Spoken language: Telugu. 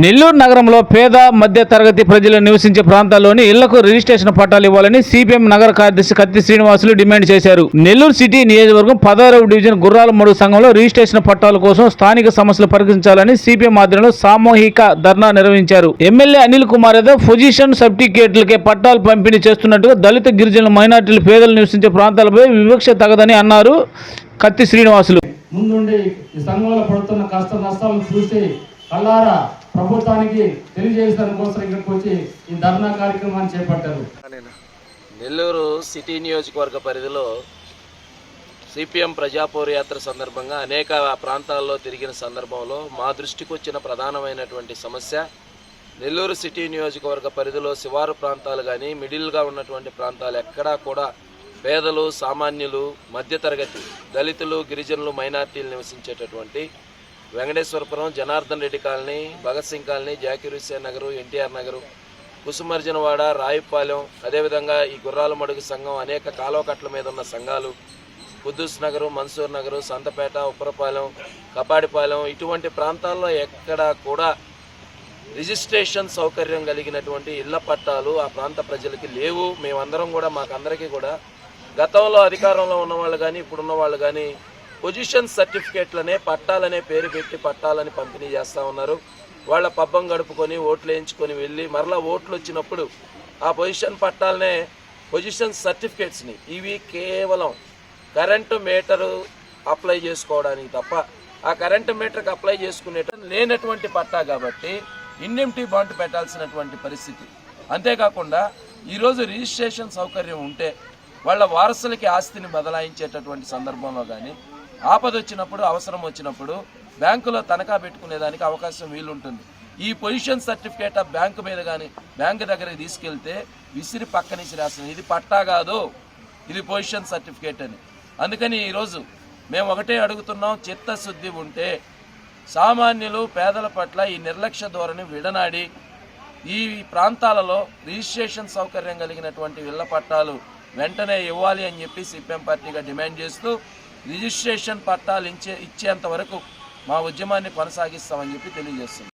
నెల్లూరు నగరంలో పేద మధ్య తరగతి ప్రజలు నివసించే ప్రాంతాల్లోని ఇళ్ళకు రిజిస్ట్రేషన్ పట్టాలు ఇవ్వాలని సిపిఎం నగర కార్యదర్శి కత్తి శ్రీనివాసులు డిమాండ్ చేశారు. నెల్లూరు సిటీ నియోజకవర్గం పదహారవ డివిజన్ గుర్రాల మడుగు సంఘంలో రిజిస్ట్రేషన్ పట్టాల కోసం స్థానిక సమస్యలు పరిగణించాలని సిపిఎం ఆధ్వర్యంలో సామూహిక ధర్నా నిర్వహించారు. ఎమ్మెల్యే అనిల్ కుమార్ యాదవ్ పొజిషన్ సర్టిఫికేట్లకే పట్టాలు పంపిణీ చేస్తున్నట్టుగా దళిత గిరిజనుల మైనార్టీలు పేదలు నివసించే ప్రాంతాలపై వివక్ష తగదని అన్నారు కత్తి శ్రీనివాసులు. ముందుండి ఈ సంఘంలో పడుతున్న కష్ట నష్టాలను చూసి కళ్ళారా ప్రభుత్వానికి తెలియజేయడం కోసం ఇక్కడికి వచ్చి ఈ ధర్నా కార్యక్రమాన్ని చేపట్టారు. నెల్లూరు సిటీ నియోజకవర్గ పరిధిలో సిపిఎం ప్రజాపౌరయాత్ర సందర్భంగా అనేక ప్రాంతాల్లో తిరిగిన సందర్భంలో మా దృష్టికి వచ్చిన ప్రధానమైనటువంటి సమస్య నెల్లూరు సిటీ నియోజకవర్గ పరిధిలో శివారు ప్రాంతాలు కానీ మిడిల్గా ఉన్నటువంటి ప్రాంతాలు ఎక్కడా కూడా పేదలు సామాన్యులు మధ్యతరగతి దళితులు గిరిజనులు మైనార్టీలు నివసించేటటువంటి Venkateswarapuram Janardhan Reddy colony Bhagat Singh colony Zakir Hussain Nagar NTR Nagar Kusumarjanawada Rayupalem అదేవిధంగా ఈ గుర్రాల మడుగు సంఘం అనేక కాలువకట్ల మీద ఉన్న సంఘాలు కుద్దూస్ నగరు మన్సూర్ నగరు సంతపేట ఉప్పరపాలెం కపాడిపాలెం ఇటువంటి ప్రాంతాల్లో ఎక్కడా కూడా రిజిస్ట్రేషన్ సౌకర్యం కలిగినటువంటి ఇళ్ళ పట్టాలు ఆ ప్రాంత ప్రజలకి లేవు. మేమందరం కూడా మాకందరికీ కూడా గతంలో అధికారంలో ఉన్న వాళ్ళు కానీ ఇప్పుడున్న వాళ్ళు కానీ పొజిషన్ సర్టిఫికేట్లనే పట్టాలనే పేరు పెట్టి పట్టాలని పంపిణీ చేస్తూ ఉన్నారు. వాళ్ళ పబ్బం గడుపుకొని ఓట్లు వేయించుకొని వెళ్ళి మరలా ఓట్లు వచ్చినప్పుడు ఆ పొజిషన్ పట్టాలనే పొజిషన్ సర్టిఫికేట్స్ని ఇవి కేవలం కరెంటు మీటరు అప్లై చేసుకోవడానికి తప్ప ఆ కరెంటు మీటర్కి అప్లై చేసుకునే లేనటువంటి పట్టా కాబట్టి ఇన్నింటి బాండ్ పెట్టాల్సినటువంటి పరిస్థితి. అంతేకాకుండా ఈరోజు రిజిస్ట్రేషన్ సౌకర్యం ఉంటే వాళ్ళ వారసులకి ఆస్తిని బదలాయించేటటువంటి సందర్భంలో కానీ ఆపద వచ్చినప్పుడు అవసరం వచ్చినప్పుడు బ్యాంకులో తనఖా పెట్టుకునేదానికి అవకాశం వీలుంటుంది. ఈ పొజిషన్ సర్టిఫికేట్ ఆ బ్యాంకు మీద కానీ బ్యాంకు దగ్గరికి తీసుకెళ్తే విసిరి పక్కనిసి రాసిన ఇది పట్టా కాదు ఇది పొజిషన్ సర్టిఫికేట్ అని. అందుకని ఈరోజు మేము ఒకటే అడుగుతున్నాం చిత్తశుద్ధి ఉంటే సామాన్యులు పేదల పట్ల ఈ నిర్లక్ష్య ధోరణి విడనాడి ఈ ప్రాంతాలలో రిజిస్ట్రేషన్ సౌకర్యం కలిగినటువంటి ఇళ్ళ పట్టాలు వెంటనే ఇవ్వాలి అని చెప్పి సిపిఎం పార్టీగా డిమాండ్ చేస్తూ రిజిస్ట్రేషన్ పట్టాలు ఇచ్చే ఇచ్చేంత వరకు మా ఉద్యమాన్ని కొనసాగిస్తామని చెప్పి తెలియజేస్తుంది